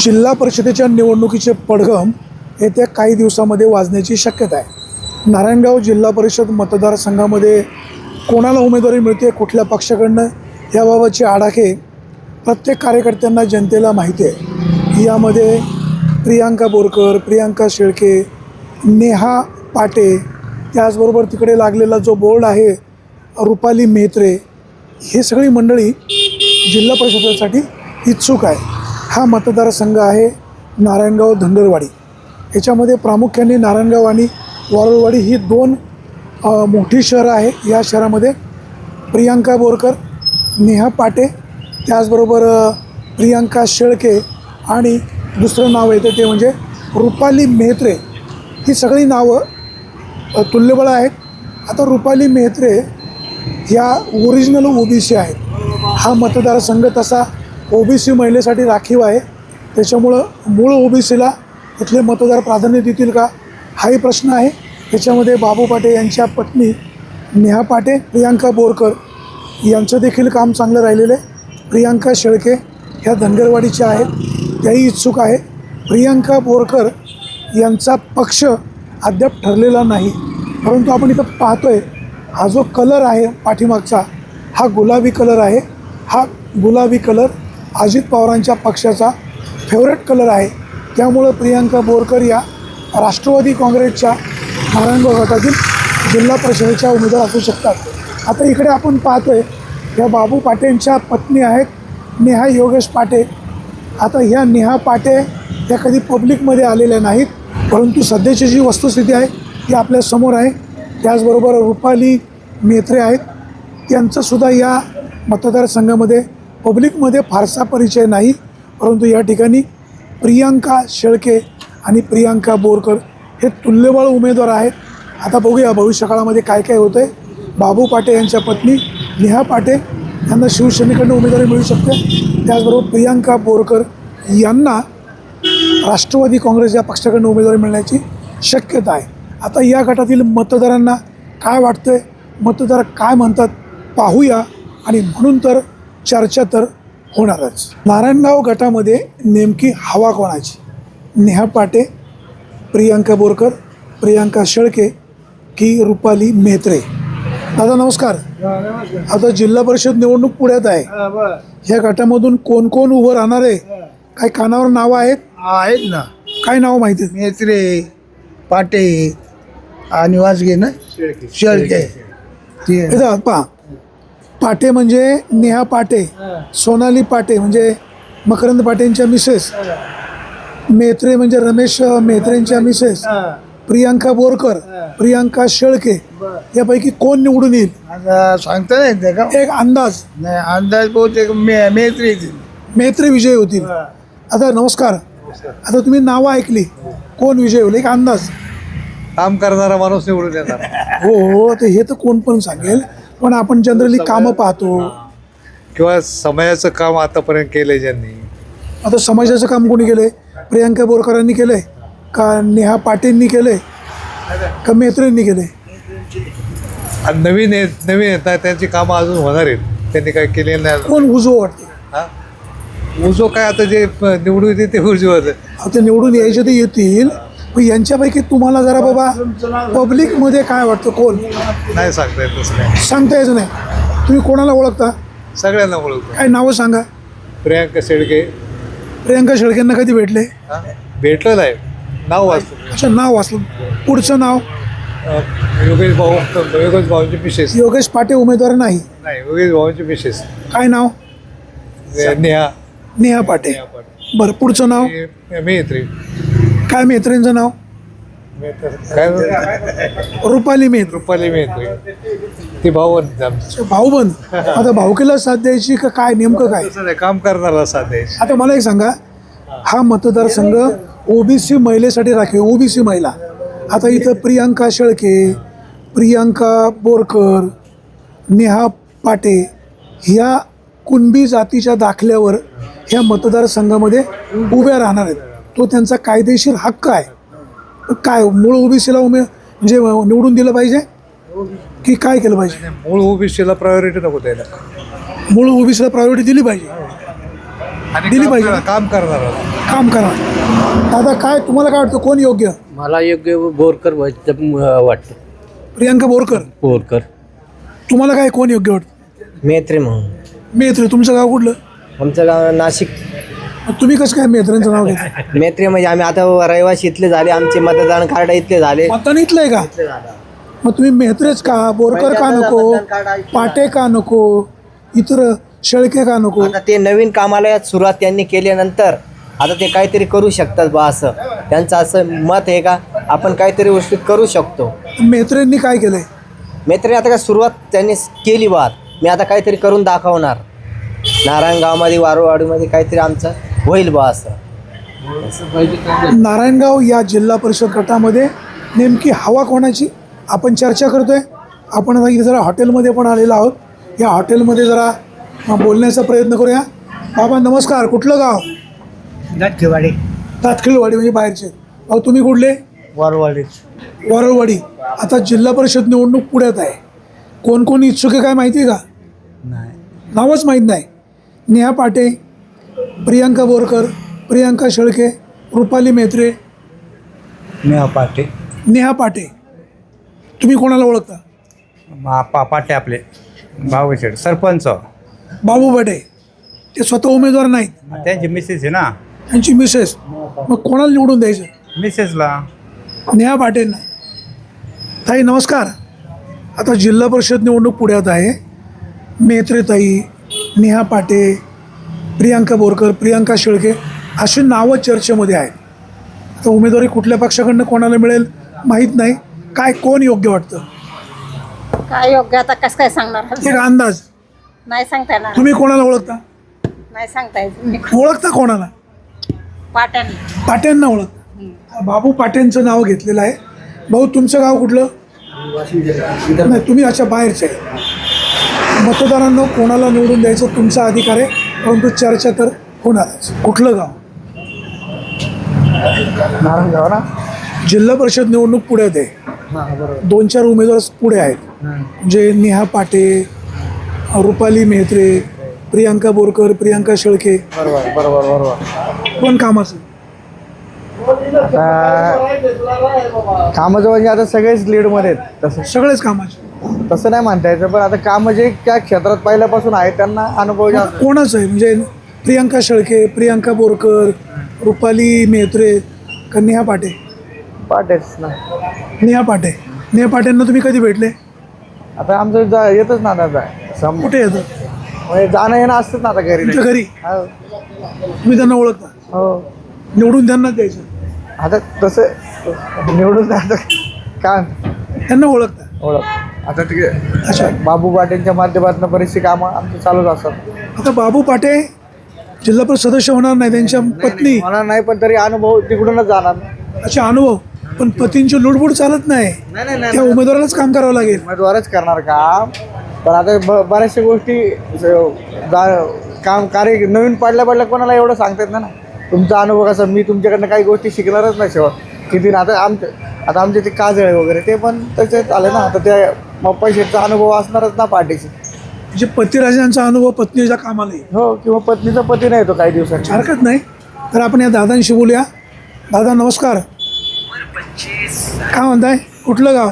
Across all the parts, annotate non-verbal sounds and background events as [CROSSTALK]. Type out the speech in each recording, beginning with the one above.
जिल्हा परिषदेच्या निवडणुकीचे पडघम येत्या काही दिवसामध्ये वाजण्याची शक्यता आहे. नारायणगाव जिल्हा परिषद मतदारसंघामध्ये कोणाला उमेदवारी मिळते कुठल्या पक्षाकडनं याबाबतचे आडाखे प्रत्येक कार्यकर्त्यांना जनतेला माहिती आहे. यामध्ये प्रियांका बोरकर प्रियांका शेळके नेहा पाटे त्याचबरोबर तिकडे लागलेला जो बोर्ड आहे रुपाली मेत्रे हे सगळी मंडळी जिल्हा परिषदेसाठी इच्छुक आहे हा मतदारसंघ आहे नारायणगाव धनगरवाडी याच्यामध्ये प्रामुख्याने नारायणगाव आणि वारुळवाडी ही दोन मोठी शहरं आहे. या शहरामध्ये प्रियांका बोरकर नेहा पाटे त्याचबरोबर प्रियांका शेळके आणि दुसरं नाव येतं ते म्हणजे रुपाली मेहत्रे. ही सगळी नावं तुल्यबळ आहेत. आता रुपाली मेहत्रे ह्या ओरिजिनल ओबीसी आहेत. हा मतदारसंघ तसा ओबीसी महिलेसाठी राखीव आहे. त्याच्यामुळं मूळ ओबीसीला इथले मतदार प्राधान्य देतील का? हाही प्रश्न आहे. त्याच्यामध्ये बाबू पाटे यांच्या पत्नी नेहा पाटे प्रियांका बोरकर यांचं देखील काम चांगलं राहिलेलं आहे. प्रियांका शेळके ह्या धनगरवाडीच्या आहेत. त्याही इच्छुक आहे. प्रियांका बोरकर यांचा पक्ष अद्याप ठरलेला नाही. परंतु आपण इथं पाहतोय हा जो कलर आहे पाठीमागचा हा गुलाबी कलर आहे. हा गुलाबी कलर अजित पवारांच्या पक्षाचा फेवरेट कलर आहे. त्यामुळं प्रियांका बोरकर या राष्ट्रवादी काँग्रेसच्या नारायणगाव गटातील जिल्हा परिषदेच्या उमेदवार असू शकतात. आता इकडे आपण पाहतोय या बाबू पाटेंच्या पत्नी आहेत नेहा योगेश पाटे. आता ह्या नेहा पाटे या कधी पब्लिकमध्ये आलेल्या नाहीत परंतु सध्याची जी वस्तुस्थिती आहे ती आपल्यासमोर आहे. त्याचबरोबर रुपाली मेत्रे आहेत. त्यांचंसुद्धा या मतदारसंघामध्ये पब्लिकमध्ये फारसा परिचय नाही परंतु या ठिकाणी प्रियांका शेळके आणि प्रियांका बोरकर हे तुल्यबळ उमेदवार आहेत. आता बघूया भविष्यकाळामध्ये काय काय होतं आहे बाबू पाटे यांच्या पत्नी नेहा पाटे यांना शिवसेनेकडनं उमेदवारी मिळू शकते. त्याचबरोबर प्रियांका बोरकर यांना राष्ट्रवादी काँग्रेस या पक्षाकडनं उमेदवारी मिळण्याची शक्यता आहे. आता या गटातील मतदारांना काय वाटतं मतदार काय म्हणतात पाहूया. आणि म्हणून तर चर्चा तर होणारच. नारायणगाव गटामध्ये नेमकी हवा कोणाची? नेहा पाटे प्रियांका बोरकर प्रियांका शेळके की रुपाली मेहत्रे? दादा नमस्कार. आता जिल्हा परिषद निवडणूक पुढ्यात आहे. ह्या गटामधून कोण कोण उभं राहणार आहे? काय कानावर नावं आहेत? आहेत ना. काय नावं माहिती आहेत? मेत्रे पाटे आणि वाजगे ना? शेळके. ते इथं पहा. पाटे म्हणजे नेहा पाटे सोनाली पाटे म्हणजे मकरंद पाटेंच्या मिसेस मेत्रे म्हणजे रमेश मेत्रेंच्या मिसेस प्रियांका बोरकर प्रियांका शेळके यापैकी कोण निवडून येईल? सांगता नाही का? एक अंदाज. नाही अंदाज बहुतेक मे मेत्रे येतील. मेत्रे विजय होतील. आता नमस्कार. आता तुम्ही नावं ऐकली. कोण विजय होईल? एक अंदाज. काम करणारा माणूस निवडून येणार. हो हो ते हे तर कोण पण सांगेल. पण आपण जनरली कामं पाहतो. किंवा समयाचं काम आतापर्यंत केलंय ज्यांनी. आता समाजाचं काम कोणी केलंय? प्रियांका बोरकरांनी केलंय. का नेहा पाटेंनी केलंय? का मेत्रेंनी केलंय? आणि नवीन येत नवीन येतात त्यांची कामं अजून होणार आहेत. त्यांनी काय केले नाही कोण उजव वाटते? हा? उजो काय? आता जे निवडून येते ते उजवत आता निवडून यायचे ते येतील. पण यांच्यापैकी तुम्हाला जरा बाबा पब्लिकमध्ये काय वाटतं? कोण? नाही सांगता येत तसं काय सांगता यायचं नाही. तुम्ही कोणाला ओळखता? सगळ्यांना ओळखतो. काय नावं सांगा? प्रियांका शेळके. प्रियांका शेळकेंना कधी भेटले? हा? भेटलं नाही. नाव वाचतो. अच्छा नाव वाचलं. पुढचं नाव? अं, योगेश भाऊ योगेश भाऊंची मिसेस. योगेश पाटे उमेदवार नाही. नाही योगेश भाऊंची मिसेस. काय नाव? नेहा. नेहा पाटे नेहा पाटील. बरं पुढचं नाव? मी- मी येते काय मेत्रेंचं नाव? काय रुपाली मेत्र रुपाली मी येते ती भाऊ आमचं. भाऊबंद आता भाऊकीला साथ द्यायची का काय नेमकं काय? तसं नाही काम करणारा साधे आता मला एक सांगा हा मतदारसंघ ओबीसी महिलेसाठी राखीव ओबीसी महिला. आता इथं प्रियांका शेळके प्रियांका बोरकर नेहा पाटे ह्या कुणबी जातीच्या दाखल्यावर ह्या मतदारसंघामध्ये उभ्या राहणार आहेत. तो त्यांचा कायदेशीर हक्क आहे. काय मूळ ओबीसीला उमे म्हणजे निवडून दिलं पाहिजे? की काय केलं पाहिजे? मूळ ओबीसीला प्रायोरिटी नको द्यायला. मूळ ओबीसीला प्रायोरिटी दिली पाहिजे. दिली काम पाहिजे? काम करणारा काम करा. दादा काय तुम्हाला काय वाटतं? कोण योग्य? मला योग्य बोरकर वाटतं. प्रियांका बोरकर? बोरकर. तुम्हाला काय कोण योग्य वाटतं? मेत्रे म्हणून. मेत्र तुमचं गाव कुठलं? आमचं गाव नाशिक. तुम्ही कसं काय मेत्रांचं नाव घेता? मेत्रे म्हणजे आम्ही आता रहिवासी इथले झाले आमचे मतदान कार्ड इथले झाले. मतदान इथलंय का? मग तुम्ही मेहत्रेच का? बोरकर का नको? पाटे का नको? इतर शेळके का नको? आता ते नवीन कामाला सुरुवात त्यांनी केल्यानंतर आता ते काहीतरी करू शकतात बा असं. त्यांचं असं मत आहे का? आपण काहीतरी गोष्टी करू शकतो. मेत्रेंनी काय केलंय? मेत्रे आता काय सुरुवात त्यांनी केली बात मी आता काहीतरी करून दाखवणार. नारायणगावमध्ये वारोवाडीमध्ये काहीतरी आमचं होईल बा असं. नारायणगाव या जिल्हा परिषद गटामध्ये नेमकी हवा कोणाची? आपण चर्चा करतोय. आपण आता इथे जरा हॉटेलमध्ये पण आलेलो आहोत. या हॉटेलमध्ये जरा बोलण्याचा प्रयत्न करूया. बाबा नमस्कार. कुठलं गाव? नटकेवाडी तातखिळवाडी म्हणजे बाहेरचे. अहो तुम्ही कुठले? वारवाडी. वरळवाडी. आता जिल्हा परिषद निवडणूक पुढ्यात आहे. कोण कोण इच्छुक आहे काय माहिती आहे का? नावच माहीत नाही. नेहा पाटे प्रियांका बोरकर प्रियांका शेळके रुपाली मेत्रे नेहा पाटे. नेहा पाटे. तुम्ही कोणाला ओळखता? मा- पा पाटे आपले. भाऊशेठ सरपंच. बाबू पाटे ते स्वतः उमेदवार नाहीत. त्यांची मिसेस आहे ना. त्यांची मिसेस. मग कोणाला निवडून द्यायचं? मिसेसला. नेहा पाटेंना ताई नमस्कार. आता जिल्हा परिषद निवडणूक पुढ्यात आहे. मेत्रेताई नेहा पाटे प्रियांका बोरकर प्रियांका शेळके अशी नावं चर्चेमध्ये आहेत. आता उमेदवारी कुठल्या पक्षाकडनं कोणाला मिळेल माहीत नाही. काय कोण योग्य वाटतं? काय योग्य आता कसं काय सांगणार? एक अंदाज. नाही सांगता येणार. तुम्ही कोणाला ओळखता? नाही सांगता येत. ओळखता कोणाला? पाट्याने. पाट्यांना ओळखता. बाबू पाट्यांचं नाव घेतलेलं आहे. भाऊ तुमचं गाव कुठलं? नाही तुम्ही अच्छा बाहेरचे मतदारांना कोणाला निवडून द्यायचं तुमचा अधिकार आहे. परंतु चर्चा तर होणारच. कुठलं गाव? नारायणगाव ना? जिल्हा परिषद निवडणूक पुढ्यात आहे दोन चार उमेदवार पुढे आहेत. म्हणजे नेहा पाटे रुपाली मेहत्रे प्रियांका बोरकर प्रियांका शेळके. बरोबर बरोबर बरोबर. कोण कामाचं कामाचं म्हणजे आता सगळेच लीडमध्ये आहेत तसं. सगळेच कामाचे. तसं नाही म्हणता यायचं पण आता काम जे त्या क्षेत्रात पहिल्यापासून आहे त्यांना अनुभव जास्त. कोणाचं आहे? म्हणजे प्रियांका शेळके प्रियांका बोरकर रुपाली मेहत्रे का नेहा पाटे? पाटेच ना. नेहा पाटे. नेहा पाटेंना तुम्ही कधी भेटले? आता आमचं जा येतच ना आता सम कुठे येतं? म्हणजे जाणं येणं असतंच ना आता घरी. तुमच्या घरी? हो. तुम्ही त्यांना ओळखता? हो. निवडून त्यांना द्यायचं. आता तसं निवडून जातं काय त्यांना ओळखता? ओळख. आता ते अच्छा. बाबू पाटेंच्या माध्यमातून बरीचशी कामं आमची चालूच असतात. आता बाबू पाटे जिल्हा परिषद सदस्य होणार नाही त्यांच्या पत्नी. मला नाही पण तरी अनुभव तिकडूनच जाणार. असे अनुभव. पण पतींची लुडबुड चालत नाही. नाही नाही त्या उमेदवारालाच काम करावं लागेल. उमेदवारच करणार काम पण आता ब बऱ्याचशा गोष्टी ज- जा- काम कार्य नवीन पडल्या पडल्या कोणाला एवढं सांगता येत नाही ना. तुमचा अनुभव कसा? मी तुमच्याकडनं काही गोष्टी शिकणारच नाही शेवट. किती आता आमचे आता आमचे ते काजळे वगैरे ते पण त्याच्यात आले ना. आता ते मग पैशाचा अनुभव असणारच ना पार्टीचे म्हणजे पतिराजांचा अनुभव पत्नीच्या कामाला येईल. हो किंवा पत्नीचा पती नाही तो काही दिवसांनी. हरकत नाही. तर आपण या दादांशी बोलूया. दादा नमस्कार. काय म्हणताय? कुठलं गाव?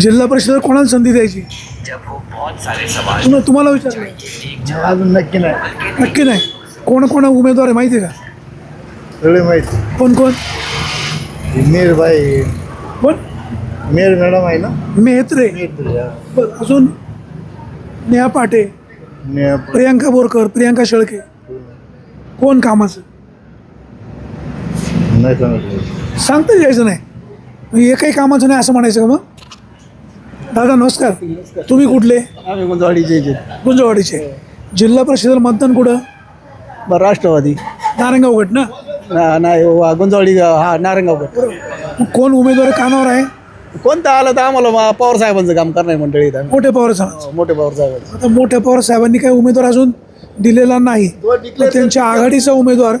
जिल्हा परिषद कोणाला संधी द्यायची? तुम्हा- तुम्हाला विचारलं. अजून नक्की नाही. नक्की नाही. कोण कोण उमेदवार आहे माहिती आहे का? सगळे माहिती. कोण कोण? मीरबाई कोण? मीर मॅडम आहे ना? मेहत्रे. बरं, अजून नेहा पाटे प्रियांका बोरकर प्रियांका शेळके. कोण कामाचं? नाही सांगितलं सांगता यायचं नाही. एकही कामाचं नाही असं म्हणायचं का मग? दादा नमस्कार. तुम्ही कुठले? आम्ही गुंजवाडीचे गुंजवाडीचे. जिल्हा परिषदेला मतदान कुठं? बरं राष्ट्रवादी. नारायणगाव गट ना? ना- नाही वा- गुंजवाडी हा नारायणगाव मग कोण उमेदवार कानावर आहे? कोणतं आलं तर आम्हाला मा- पवार साहेबांचं काम करणार मंडळी इथं. आम्ही. मोठ्या पवार साहेब. मोठे पवार साहेब आता मोठ्या पवार साहेबांनी काही उमेदवार अजून दिलेला नाही. तर त्यांच्या आघाडीचा उमेदवार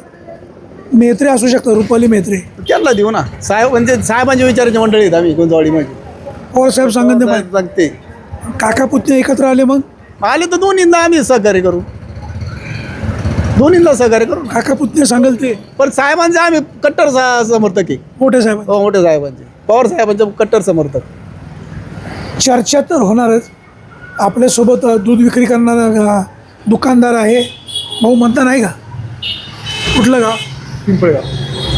मेत्रे असू शकतात रुपाली मेत्रे त्यांना देऊ ना. साहेब म्हणजे साहेबांच्या विचाराची मंडळी आम्ही गुंजवाडी मध्ये. पवार साहेब सांगत नाही सांगते. काका पुतणे एकत्र आले मग? आले तर दोन्ही आम्ही सहकार्य करू. दोन्हीला सहकार्य करू. ना काका पुतणे सांगेल ते. पण साहेबांचे आम्ही कट्टर सा- समर्थक आहे. मोठे साहेब. हो मोठे साहेबांचे. पवार साहेबांचे कट्टर समर्थक. चर्चा तर होणारच. आपल्यासोबत दूध विक्री करणारा अ, दुकानदार आहे. भाऊ म्हणता नाही का? कुठलं गाव? पिंपळगाव.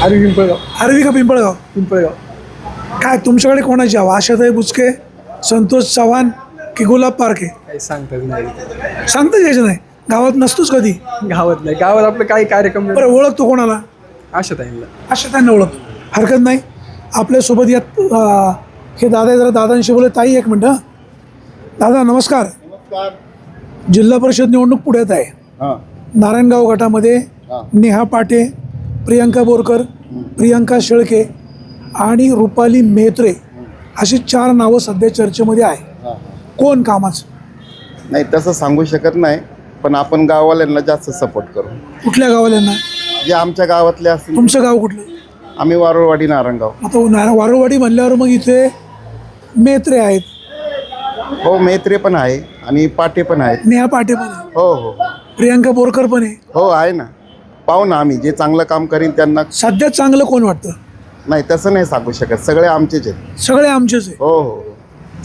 अरे पिंपळगाव. आरवी का पिंपळगाव? पिंपळगाव. काय तुमच्याकडे कोणाची हवा? आशाताई बुचके संतोष चव्हाण की गुलाब पारखे? काही सांगताच नाही सांगता यायचं नाही. गावात नसतोच कधी? गावात नाही. गावात आपलं काही कार्यक्रम बरं ओळखतो कोणाला? टाईमला आशाताईंना ओळखतो. हरकत नाही? आपल्यासोबत यात हे दादा जरा दादांशी बोलले. ताई एक मिनटं. दादा नमस्कार. जिल्हा परिषद निवडणूक पुढ्यात आहे. नारायणगाव गटामध्ये नेहा पाटे प्रियंका बोरकर प्रियंका शेळके आणि रुपाली मेहत्रे अशी चार नावं सध्या चर्चेमध्ये आहे. कोण कामाचं? नाही तसं सांगू शकत नाही पण आपण गाववाल्यांना जास्त सपोर्ट करू. कुठल्या गावाल्यांना जे आमच्या गावातले असतील तुमचं गाव कुठलं? आम्ही वारुळवाडी नारायणगाव आता ना- वारुवाडी म्हणल्यावर मग इथे मेत्रे आहेत. हो मेत्रे पण आहे आणि पाटे पण आहेत. नेहा पाटे पण आहे हो हो. प्रियंका बोरकर पण आहे. हो आहे ना. पाहू ना आम्ही जे चांगलं काम करीन त्यांना. सध्या चांगलं कोण वाटतं? नाही तसं नाही सांगू शकत. सगळे आमचेच आहेत. सगळे आमचेच आहे हो हो.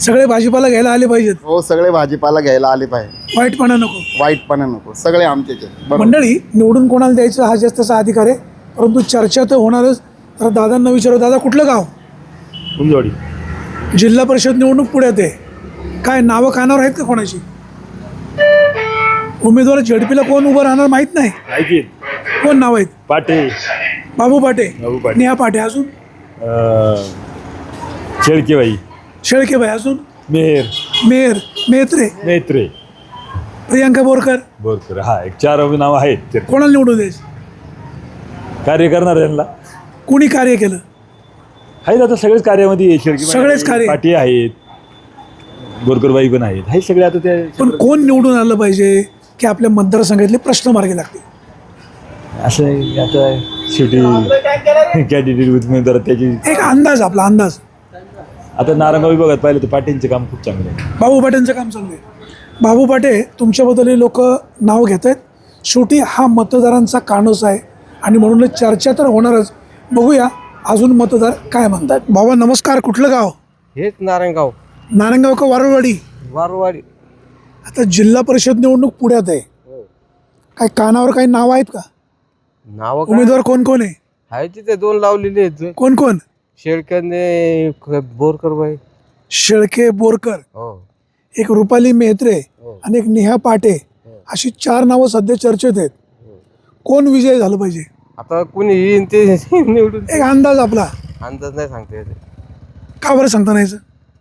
सगळे भाजीपाला घ्यायला आले पाहिजेत. हो सगळे भाजीपाला घ्यायला आले पाहिजे वाईटपणा नको. वाईटपणा नको. सगळे आमचेच आहेत. बरोबर. मंडळी निवडून कोणाला द्यायचं हा जास्त त्याचा अधिकार आहे? परंतु चर्चा तर होणारच. तर दादांना विचारू दादा कुठलं गाव? उंजवाडी. जिल्हा परिषद निवडणूक पुढ्यात आहे काय नावं कानावर आहेत का कोणाची? उमेदवार झेडपीला कोण उभं राहणार माहीत नाही? कोण नाव आहेत? पाटे. बाबू पाटे. बाबू पाटे. नेहा पाटे अजून? शेळकेबाई. शेळकेबाई अजून? मेहर. मेयर मेत्रे नेत्रे प्रियंका बोरकर. बोरकर हा एक चार नाव आहेत. ते कोणाला निवडून द्यायचं? कार्य करणार यांना. कुणी कार्य केलं? आहेत आता सगळेच कार्यामध्ये सगळेच कार्य. पाटी आहेत बोरकरबाई पण आहेत. हे सगळे आता ते पण कोण निवडून आलं पाहिजे की आपल्या मतदारसंघातले प्रश्न मार्गी लागतील? असं आहे, आता शेवटी कॅन्डिडेट उमेदवार त्याची एक अंदाज आपला अंदाज. आता नारायणगाव विभागात पाहिलं तर पाटींचं काम खूप चांगलं आहे. बाबू पाटेंचं काम चालू आहे. बाबू पाटे तुमच्याबद्दल लोक नाव घेत आहेत शेवटी हा मतदारांचा कानूस आहे. आणि म्हणून चर्चा तर होणारच. बघूया अजून मतदार काय म्हणतात. बाबा नमस्कार कुठलं गाव? हेच नारायणगाव. नारायणगाव का वारुळवाडी? वारवाडी आता जिल्हा परिषद निवडणूक पुण्यात आहे. काय कानावर काही नाव आहेत का? नाव उमेदवार कोण कोण आहे? आहे तिथे दोन लावलेले आहेत. कोण कोण? शेळक्याने बोरकर बाई. शेळके बोरकर. हो. एक रुपाली मेहत्रे आणि एक नेहा पाटे अशी चार नावं सध्या चर्चेत आहेत. कोण विजय झालं पाहिजे? आता कुणी येईन ते [LAUGHS] निवडून एक अंदाज आपला. अंदाज नाही सांगता येते. का बरं सांगता नाही?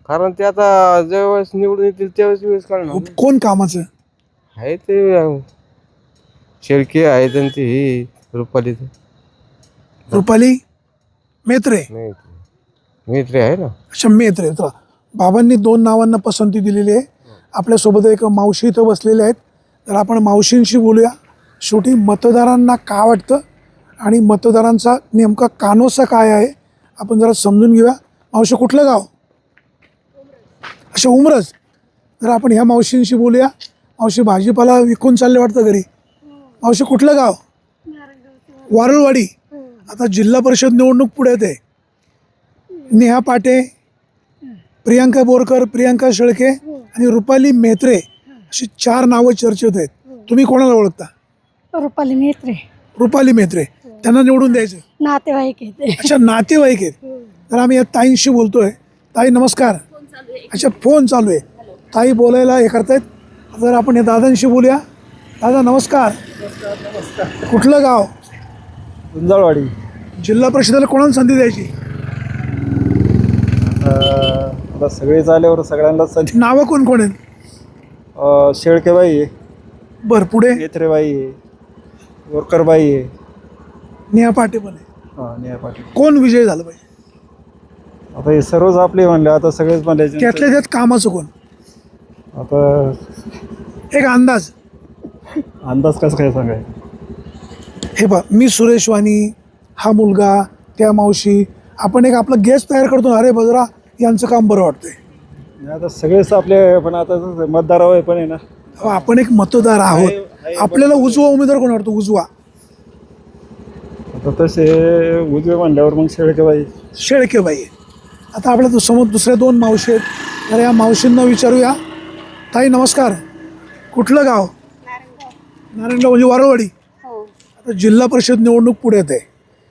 कारण ते आता ज्यावेळेस निवडून येतील त्यावेळेस वेळेस काढणार कोण कामाचं? आहे ते अं, शेळके आहे त्यांची ही रुपाली. रुपाली? मेत्रे? मित्र. आहे ना? अच्छा मेत्रे. तर बाबांनी दोन नावांना पसंती दिलेली आहे. आपल्यासोबत एक मावशी इथं बसलेले आहेत. तर आपण मावशींशी बोलूया. शेवटी मतदारांना का वाटतं? आणि मतदारांचा नेमका कानोसा काय आहे आपण जरा समजून घेऊया. मावशी कुठलं गाव? अच्छा उमरज. तर आपण ह्या मावशींशी बोलूया. मावशी भाजीपाला विकून चालले वाटतं घरी. मावशी कुठलं गाव? वारुळवाडी. आता जिल्हा परिषद निवडणूक पुढ्यात आहे नेहा पाटे प्रियांका बोरकर प्रियांका शेळके आणि रुपाली मेहत्रे अशी चार नावं चर्चेत आहेत. तुम्ही कोणाला ओळखता? रुपाली मेत्रे. रुपाली मेहत्रे त्यांना निवडून द्यायचं. नातेवाईक येते अच्छा नातेवाईक आहेत. तर आम्ही या ताईंशी बोलतोय. ताई नमस्कार. अच्छा फोन चालू आहे. ताई बोलायला हे करतायत. तर आपण या दादांशी बोलूया. दादा नमस्कार. कुठलं गाव? गुंजाळवाडी जिल्हा परिषदेला कोणाला संधी द्यायची? आता सगळे झाल्यावर सगळ्यांना संधी. नावं कोण कोण आहेत? अं, शेळकेबाई आहे. बरं पुढे? नेत्रेबाई आहे. बोरकरबाई आहे. नेहा पाटे पण आहे हां नेहा पाटील कोण विजय झालं पाहिजे? आता हे सर्वच आपले म्हणले आता सगळेच म्हणले त्यातल्या त्यात कामाचं कोण? आता एक अंदाज. अंदाज कसं काय सांगाय? हे पहा मी सुरेश वाणी हा मुलगा त्या मावशी आपण एक आपलं गेस्ट तयार करतो ना, अरे बजरा यांचं काम बरं वाटतंय. आता सगळेच आपले पण आता मतदारावर पण आहे ना. अहो, आपण एक मतदार आहोत. आपल्याला उजवा उमेदवार कोण वाटतो? उजवा. आता तसे उजवे म्हणल्यावर मग शेळकेबाई. शेळकेबाई. आता आपल्या दु- समोर दुसऱ्या दोन मावशी आहेत. तर या मावशींना विचारूया. ताई नमस्कार. कुठलं गाव? नारायणगाव म्हणजे वारळवाडी. हो. आता जिल्हा परिषद निवडणूक पुढे येते.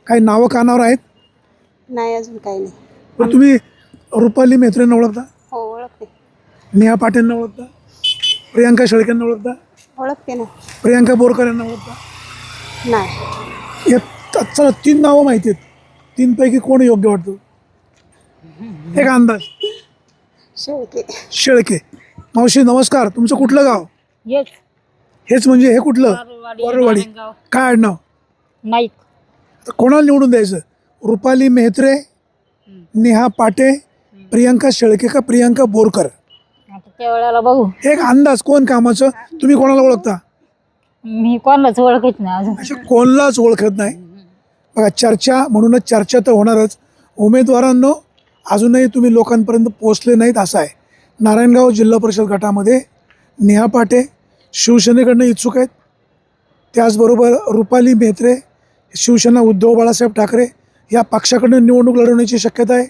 काही नावं कानावर आहेत? नाही अजून काही नाही. पण तुम्ही रुपाली मेत्रेंना ओळखता? हो ओळखते. नेहा पाटीलना ओळखता? प्रियांका शेळकेंना ओळखता? ओळखते ना. प्रियांका बोरकर यांना ओळखता? नाही. या त- चला तीन नावं माहिती आहेत. तीनपैकी कोण योग्य वाटतं? एक अंदाज. शेळके. शेळके. मावशी नमस्कार. तुमचं कुठलं गाव? येस हेच म्हणजे हे कुठलं? वरळवाडी काय आडनाव? नाईक. कोणाला निवडून द्यायचं? रुपाली मेहत्रे नेहा पाटे प्रियांका शेळके का प्रियांका बोरकर? आता त्या वेळेला बघू. एक अंदाज कोण कामाचं? तुम्ही कोणाला ओळखता? मी कोणालाच ओळखत नाही अजून. अशा कोणलाच ओळखत नाही. बघा चर्चा म्हणूनच चर्चा तर होणारच. उमेदवारांनो अजूनही तुम्ही लोकांपर्यंत पोचले नाहीत असं आहे. नारायणगाव जिल्हा परिषद गटामध्ये नेहा पाटे शिवसेनेकडनं इच्छुक आहेत. त्याचबरोबर रुपाली मेहत्रे शिवसेना उद्धव बाळासाहेब ठाकरे या पक्षाकडनं निवडणूक लढवण्याची शक्यता आहे.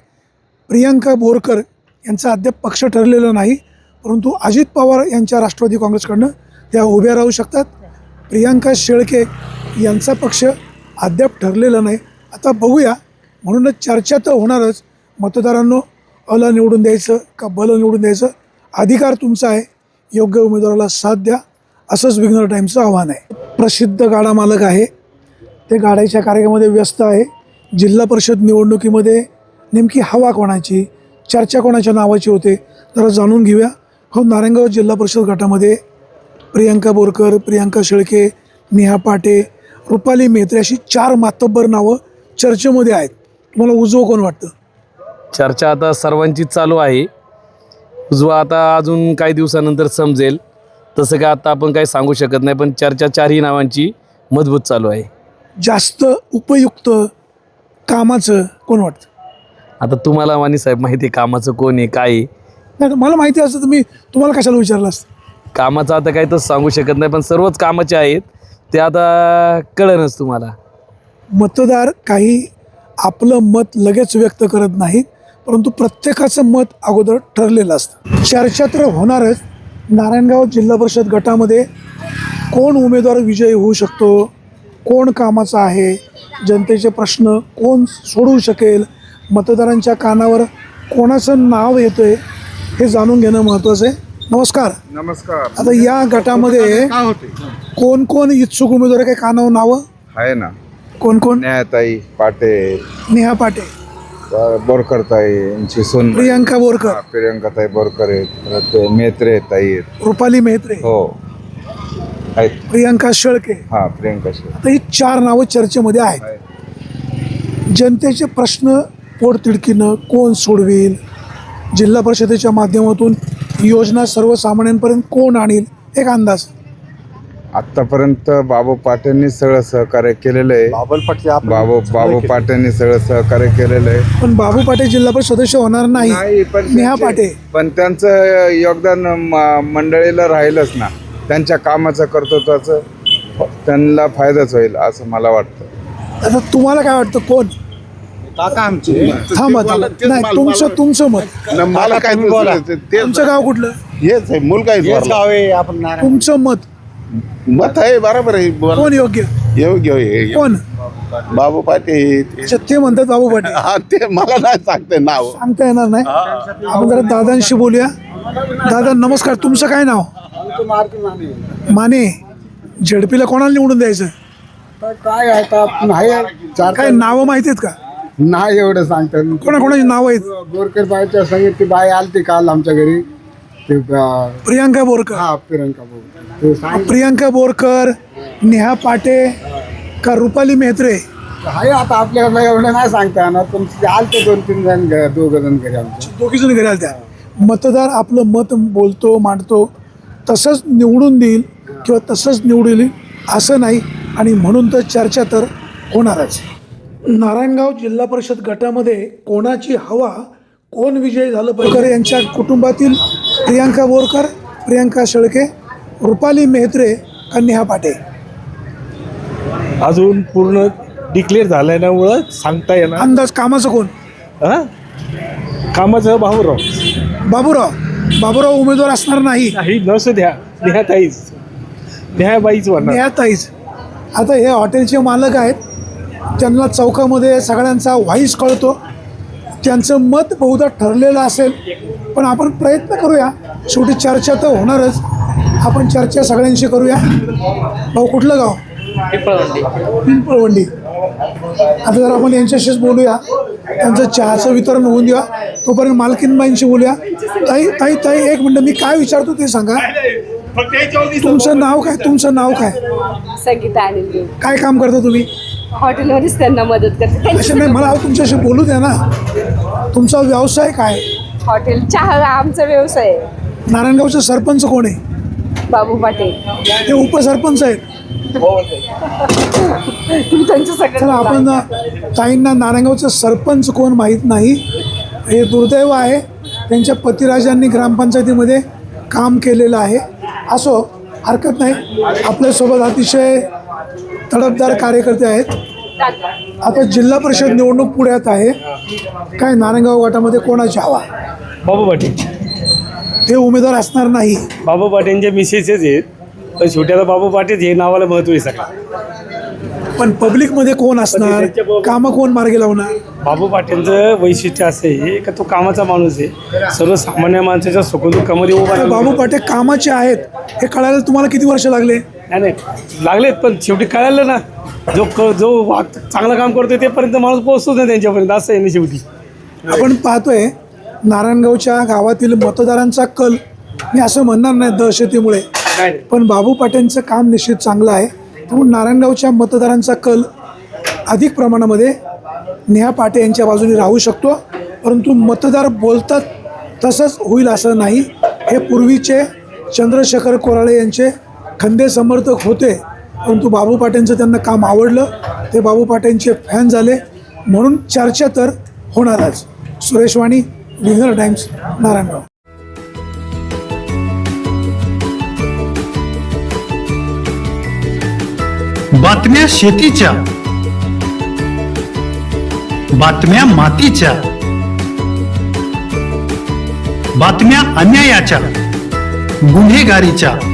प्रियांका बोरकर यांचा अद्याप पक्ष ठरलेला नाही परंतु अजित पवार यांच्या राष्ट्रवादी काँग्रेसकडनं त्या उभ्या राहू शकतात. प्रियांका शेळके यांचा पक्ष अद्याप ठरलेलं नाही. आता बघूया. म्हणूनच चर्चा तर होणारच. मतदारांनो अला निवडून द्यायचं का बल निवडून द्यायचं? अधिकार तुमचा आहे. योग्य उमेदवाराला साथ द्या. असंच विघ्नर टाईमचं आव्हान आहे. प्रसिद्ध गाडा मालक आहे. ते गाड्याच्या कार्यक्रमामध्ये व्यस्त आहे. जिल्हा परिषद निवडणुकीमध्ये नेमकी हवा कोणाची? चर्चा कोणाच्या नावाची होते? जरा जाणून घेऊया. हो नारायणगाव जिल्हा परिषद गटामध्ये प्रियांका बोरकर प्रियांका शेळके नेहा पाटे रुपाली मेहत्रे अशी चार मातब्बर नावं चर्चेमध्ये आहेत. तुम्हाला उजवं कोण वाटतं? चर्चा आता सर्वांचीच चालू आहे. उजवा आता अजून काही दिवसानंतर समजेल. तसं काय आता आपण काही सांगू शकत नाही पण चर्चा चारही नावांची मजबूत चालू आहे. जास्त उपयुक्त कामाचं कोण वाटतं? आता तुम्हाला वाणी साहेब माहिती आहे कामाचं कोण आहे काय आहे? नाही तर मला माहिती असतं मी तुम्हाला कशाला विचारलं असतं? कामाचं आता काही तर सांगू शकत नाही पण सर्वच कामाचे आहेत. ते आता कळणच तुम्हाला. मतदार काही आपलं मत लगेच व्यक्त करत नाहीत परंतु प्रत्येकाचं मत अगोदर ठरलेलं असतं. चर्चा तर होणारच नारायणगाव जिल्हा परिषद गटामध्ये कोण उमेदवार विजयी होऊ शकतो कोण कामाचा आहे जनतेचे प्रश्न कोण सोडवू शकेल मतदारांच्या कानावर कोणाचं नाव येतं आहे हे जाणून घेणं महत्त्वाचं आहे. नमस्कार. नमस्कार. आता या गटामध्ये कोण कोण इच्छुक उमेदवार आहे? काही कानावर नावं? आहे ना. कोण कोण न्यायताई पाटे. नेहा पाटे. बोरकरताई यांची सून प्रियांका बोरकर. प्रियंकाताई बोरकर आहेत. परत ते मेत्रे ताई आहेत. रुपाली मेहत्रे. हो. आहेत. प्रियांका शेळके. हा प्रियंका शेठ. आता ही चार नावं चर्चेमध्ये आहेत. जनतेचे प्रश्न पोटतिडकीनं कोण सोडवेल? जिल्हा परिषदेच्या माध्यमातून योजना सर्वसामान्यांपर्यंत कोण आणील एक अंदाज. आतापर्यंत बाबू पाटेंनी सगळं सहकार्य केलेलं आहे. बाबल पटले बाबू बाबू पाटेंनी सगळं सहकार्य केलेलं आहे. पण बाबू पाटे जिल्हा परिषद सदस्य होणार नाही नाही पण नेहा पाटे पण त्यांचं योगदान म- मंडळीला राहीलच ना. त्यांच्या कामाचं कर्तृत्वाचं त्यांना फायदाच होईल असं मला वाटतं. आता तुम्हाला काय वाटतं कोण? काका आमचे. थांबा थांबा. नाही तुमचं तुमचं मत. मला काय तुमचं गाव कुठलं? हेच आहे मुलगा हेच गाव आहे आपण नारायण. तुमचं मत. मत आहे बरोबर आहे कोण योग्य? योग्य कोण? बाबू पाटे अच्छा ते म्हणतात बाबू पाटे हा ते मला नाही सांगते नाव. सांगता येणार नाही. आपण जरा दादांशी बोलूया. दादा नमस्कार. तुमचं काय नाव? माने. झेडपीला कोणाला निवडून द्यायचं? काय आता नाही चार काय नावं माहिती आहेत का? नाही एवढं सांगतात कोणाकोणाची नावं आहेत? बोरकर बाईच्या संगीत ती बाई आलती काल आमच्या घरी. ते अं, प्रियांका बोरकर. हा प्रियंका बोरकर. ते सांग प्रियांका बोरकर नेहा पाटे का रुपाली मेहत्रे? आहे आता आपल्याला एवढं नाही सांगता येणार पण ते आलते दोन तीन जण घ- दोघं जण घरी आमच्या. दोघी जण घरी त्या मतदार आपलं मत बोलतो मांडतो तसंच निवडून देईल किंवा तसंच निवडून येईल असं नाही. आणि म्हणून तर चर्चा तर होणारच. नारायणगाव जिल्हा परिषद गटामध्ये कोणाची हवा कोण विजयी झालं बोरकर यांच्या कुटुंबातील प्रियांका बोरकर प्रियांका शेळके रुपाली मेहत्रे का नेहा पाटे. अजून पूर्ण डिक्लेअर झाल्यामुळं सांगता येणार? अंदाज कामाचं कोण? हा? कामाचं भाऊराव बाबूराव. बाबूराव उमेदवार असणार नाही. काही नसू द्या. नेहाताईच. नेहाबाईच म्हणणार नेहाताईच. आता हे हॉटेलचे मालक आहेत. त्यांना चौकामध्ये सगळ्यांचा व्हाईस कळतो. त्यांचं मत बहुधा ठरलेलं असेल पण आपण प्रयत्न करूया. शेवटी चर्चा तर होणारच. आपण चर्चा सगळ्यांशी करूया. भाऊ कुठलं गाव? पिंपळवंडी. आता जर आपण यांच्याशीच बोलूया. त्यांचं चहाचं वितरण होऊन द्या. तोपर्यंत मालकीनबाईंशी बोलूया. ताई ताई ताई एक मिनटं मी काय विचारतो ते सांगा. तुमचं नाव काय? तुमचं नाव काय? संगीता अनिल देव काय काम करता तुम्ही? हॉटेलमध्येच त्यांना मदत करते. असे नाही मला अहो तुमच्याशी बोलू द्या ना. तुमचा व्यवसाय काय? हॉटेल चहा हा आमचा व्यवसाय आहे. नारायणगावचे सरपंच कोण आहे? बाबू पाटील. ते उपसरपंच आहेत. तुम्ही त्यांच्या चला सगळ्यांना आपण ताईंना नारायणगावचं सरपंच कोण माहीत नाही. हे दुर्दैव आहे. त्यांच्या पतिराजांनी ग्रामपंचायतीमध्ये काम केलेलं आहे. असो हरकत नाही. आपल्यासोबत अतिशय तडफदार कार्यकर्ते आहेत. आता जिल्हा परिषद निवडणूक पुढ्यात आहे. काय नारायणगाव गटामध्ये कोणाची हवा? बाबू पाटील. ते उमेदवार असणार नाही. बाबू पाटीलचे मिसेसच आहेत. पण आता बाबू पाटील हे नावाला महत्त्व आहे सगळं. पण पब्लिकमध्ये कोण असणार? कामं कोण मार्गी लावणार? बाबू पाटीलचं वैशिष्ट्य असं आहे का तो कामाचा माणूस आहे. सर्वसामान्य माणसाच्या सुखदुःखामध्ये उभा आता राहून- बाबू पाटे कामाचे आहेत. हे कळायला तुम्हाला किती वर्ष लागले? नाही नाही. लागलेत पण शेवटी कळालं ना. जो क जो वाग चांगलं काम करतोय तेपर्यंत माणूस पोहोचतोच नाही त्यांच्यापर्यंत. असं आहे ना शेवटी. आपण पाहतोय नारायणगावच्या गावातील मतदारांचा कल. मी असं म्हणणार नाही दहशतीमुळे. पण बाबू पाटेंचं काम निश्चित चांगलं आहे. त्यामुळे नारायणगावच्या मतदारांचा कल अधिक प्रमाणामध्ये नेहा पाटे यांच्या बाजूने राहू शकतो. परंतु मतदार बोलतात तसंच होईल असं नाही. हे पूर्वीचे चंद्रशेखर कोराळे यांचे खंदे समर्थक होते परंतु बाबू पाट्यांचं त्यांना काम आवडलं. ते बाबू पाट्यांचे फॅन झाले. म्हणून चर्चा तर होणारच. सुरेश वाणी विघ्नर टाइम्स नारायणगाव. बातम्या शेतीच्या बातम्या मातीच्या बातम्या अन्यायाच्या गुन्हेगारीच्या.